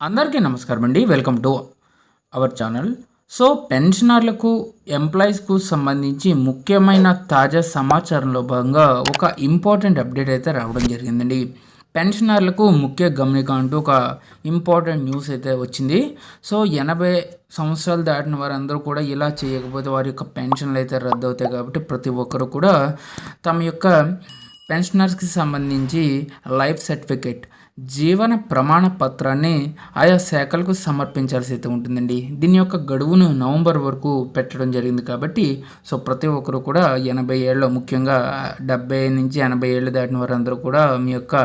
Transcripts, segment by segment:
అందరికీ నమస్కారం అండి. Welcome to our channel so పెన్షనర్లకు ఎంప్లాయీస్కు సంబంధించి ముఖ్యమైన తాజా సమాచారంలో భాగంగా ఒక ఇంపార్టెంట్ అప్డేట్ అయితే రావడం జరిగిందండి. పెన్షనర్లకు ముఖ్య గమనిక అంటూ ఒక ఇంపార్టెంట్ న్యూస్ అయితే వచ్చింది. సో ఎనభై సంవత్సరాలు దాటిన వారందరూ కూడా ఇలా చేయకపోతే వారి యొక్క పెన్షన్లు అయితే రద్దు అవుతాయి కాబట్టి ప్రతి ఒక్కరు కూడా తమ యొక్క పెన్షనర్స్కి సంబంధించి లైఫ్ సర్టిఫికేట్ జీవన ప్రమాణ పత్రాన్ని ఆయా శాఖలకు సమర్పించాల్సి అయితే ఉంటుందండి. దీని యొక్క గడువును నవంబర్ వరకు పెట్టడం జరిగింది కాబట్టి సో ప్రతి ఒక్కరు కూడా ఎనభై ఏళ్ళు ముఖ్యంగా డెబ్బై నుంచి ఎనభై ఏళ్ళు దాటిన వారందరూ కూడా మీ యొక్క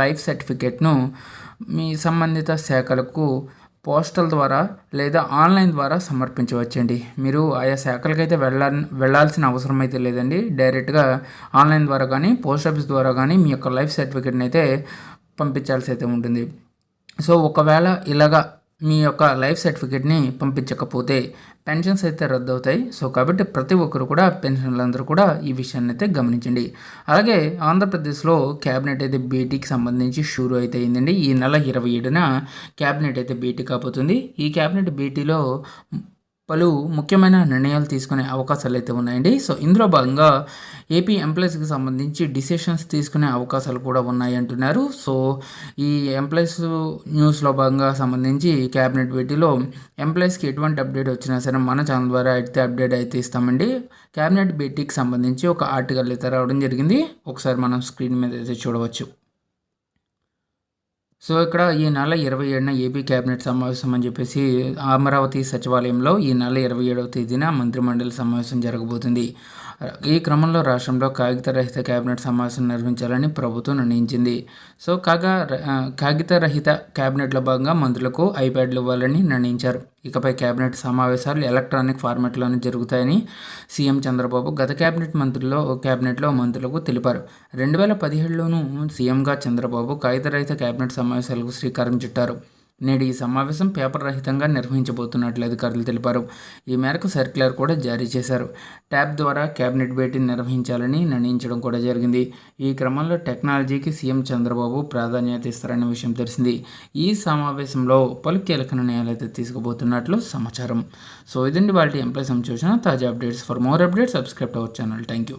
లైఫ్ సర్టిఫికేట్ను మీ సంబంధిత శాఖలకు పోస్టల్ ద్వారా లేదా ఆన్లైన్ ద్వారా సమర్పించవచ్చండి. మీరు ఆయా శాఖలకైతే వెళ్ళా వెళ్ళాల్సిన అవసరం అయితే లేదండి. డైరెక్ట్గా ఆన్లైన్ ద్వారా కానీ పోస్ట్ ఆఫీస్ ద్వారా కానీ మీ యొక్క లైఫ్ సర్టిఫికేట్ని అయితే పంపించాల్సి అయితే ఉంటుంది. సో ఒకవేళ ఇలాగా మీ యొక్క లైఫ్ సర్టిఫికేట్ని పంపించకపోతే పెన్షన్స్ అయితే రద్దు అవుతాయి సో కాబట్టి ప్రతి ఒక్కరు కూడా పెన్షన్లందరూ కూడా ఈ విషయాన్ని అయితే గమనించండి. అలాగే ఆంధ్రప్రదేశ్లో క్యాబినెట్ అయితే బీటీకి సంబంధించి షూరు అయితే అయిందండి. ఈ నెల ఇరవై ఏడున క్యాబినెట్ అయితే బీటీ కాబోతుంది. ఈ క్యాబినెట్ బీటీలో పలు ముఖ్యమైన నిర్ణయాలు తీసుకునే అవకాశాలు అయితే ఉన్నాయండి. సో ఇందులో భాగంగా ఏపీ ఎంప్లాయీస్కి సంబంధించి డిసిషన్స్ తీసుకునే అవకాశాలు కూడా ఉన్నాయి అంటున్నారు. సో ఈ ఎంప్లాయీస్ న్యూస్లో భాగంగా సంబంధించి క్యాబినెట్ భేటీలో ఎంప్లాయీస్కి ఎటువంటి అప్డేట్ వచ్చినా సరే మన ఛానల్ ద్వారా అయితే అప్డేట్ అయితే ఇస్తామండి. క్యాబినెట్ భేటీకి సంబంధించి ఒక ఆర్టికల్ అయితే రావడం జరిగింది. ఒకసారి మనం స్క్రీన్ మీద అయితే చూడవచ్చు. సో ఇక్కడ ఈ నెల ఇరవై ఏడున ఏపీ కేబినెట్ సమావేశం అని చెప్పేసి అమరావతి సచివాలయంలో ఈ నెల ఇరవై ఏడవ తేదీన మంత్రిమండలి సమావేశం జరగబోతుంది. ఈ క్రమంలో రాష్ట్రంలో కాగిత రహిత కేబినెట్ సమావేశం నిర్వహించాలని ప్రభుత్వం నిర్ణయించింది. సో కాగా కాగిత రహిత కేబినెట్లో భాగంగా మంత్రులకు ఐప్యాడ్లు ఇవ్వాలని నిర్ణయించారు. ఇకపై కేబినెట్ సమావేశాలు ఎలక్ట్రానిక్ ఫార్మాట్లోనే జరుగుతాయని సీఎం చంద్రబాబు గత కేబినెట్ మంత్రుల్లో కేబినెట్లో మంత్రులకు తెలిపారు. రెండు వేల పదిహేడులోనూ సీఎంగా చంద్రబాబు కాగితరహిత కేబినెట్ సమావేశాలకు శ్రీకారం చుట్టారు. నేడు ఈ సమావేశం పేపర్ రహితంగా నిర్వహించబోతున్నట్లు అధికారులు తెలిపారు. ఈ మేరకు సర్క్యులర్ కూడా జారీ చేశారు. ట్యాబ్ ద్వారా కేబినెట్ భేటీని నిర్వహించాలని నిర్ణయించడం కూడా జరిగింది. ఈ క్రమంలో టెక్నాలజీకి సీఎం చంద్రబాబు ప్రాధాన్యత ఇస్తారనే విషయం తెలిసింది. ఈ సమావేశంలో పలు కీలక నిర్ణయాలు అయితే తీసుకుపోతున్నట్లు సమాచారం. సో ఇదండి వాళ్ళ ఎంప్లాయ్ సంచోచన తాజా updates. For more updates subscribe our channel. Thank you